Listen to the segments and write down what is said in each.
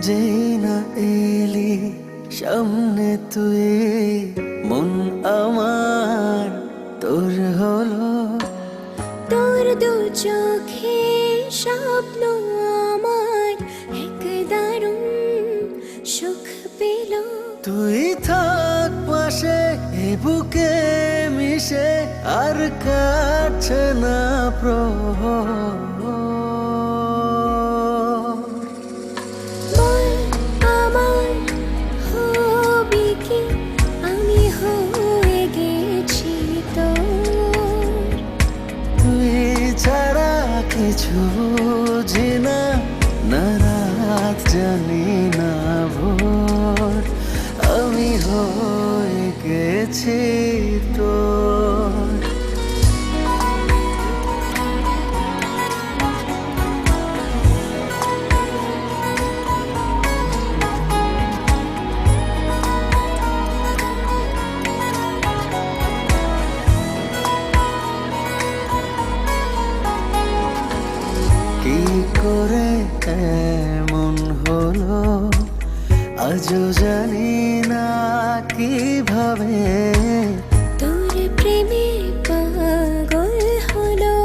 যেই না এলি সামনে তুই মন আমার তোর হলো। তোর দু চোখে স্বপ্ন আমার এক দারুণ সুখ পেল। তুই থাক পাশে এ বুকে মিশে আর কাছে না প্রহ কিছু জিনা না রাত জানি না ভোর। আমি হয়ে গেছি তোর করে এমন হলো? আজও জানি না কীভাবে। তোর প্রেমে পাগল হলো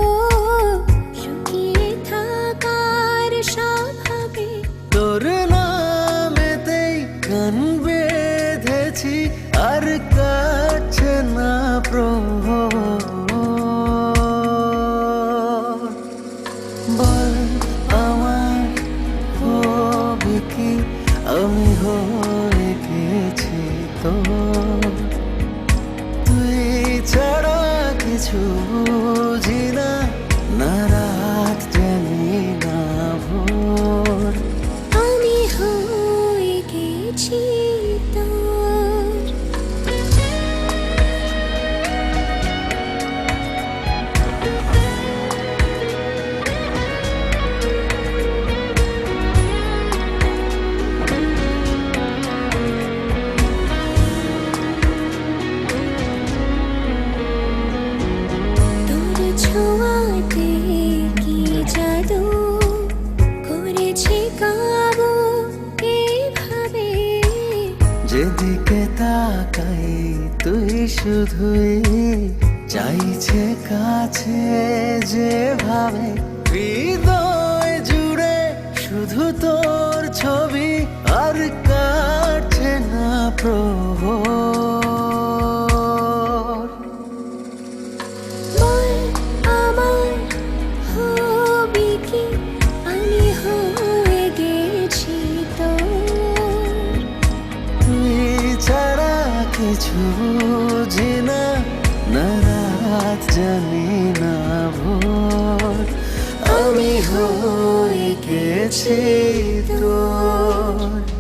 লুকিয়ে থাকার স্বভাবে। তোর নামেতেই কান বেঁধেছি তো। তুই ছাড়া কিছু শুধুই চাইছে কাছে যেভাবে হৃদয় জুড়ে শুধু তোর ছবি আর কিছু বুঝি না না রাত জানি না ভোর। আমি হয়ে গেছি তোর।